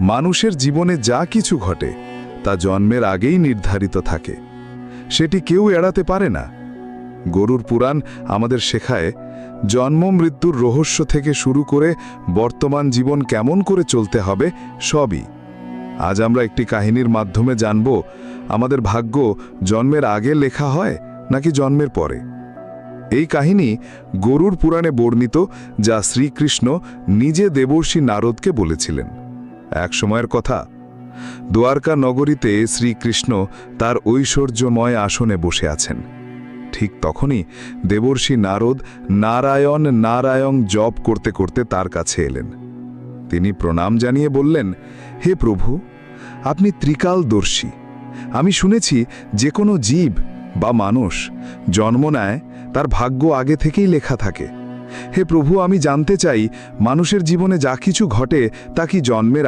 মানুষের জীবনে যা কিছু ঘটে, তা জন্মের আগেই নির্ধারিত থাকে। সেটি কেউ এড়াতে পারে না। গরুর পুরাণ আমাদের শেখায়, জন্ম মৃত্যুর রহস্য থেকে শুরু করে বর্তমান জীবন কেমন করে চলতে হবে, সবই। আজ আমরা একটি কাহিনীর মাধ্যমে জানব, আমাদের ভাগ্য জন্মের আগে লেখা হয়, নাকি জন্মের পরে। এই কাহিনী গরুর পুরাণে বর্ণিত, যা শ্রীকৃষ্ণ নিজে দেবর্ষী নারদকে বলেছিলেন। এক সময়ের কথা। দ্বারকা নগরীতে শ্রীকৃষ্ণ তার ঐশ্বর্যময় আসনে বসে আছেন। ঠিক তখনই দেবর্ষী নারদ নারায়ণ নারায়ণ জপ করতে করতে তার কাছে এলেন। তিনি প্রণাম জানিয়ে বললেন, হে প্রভু, আপনি ত্রিকালদর্শী। আমি শুনেছি যে কোনো জীব বা মানুষ জন্ম নেয়, তার ভাগ্য আগে থেকেই লেখা থাকে। হে প্রভু, আমি জানতে চাই, মানুষের জীবনে যা কিছু ঘটে তা কি জন্মের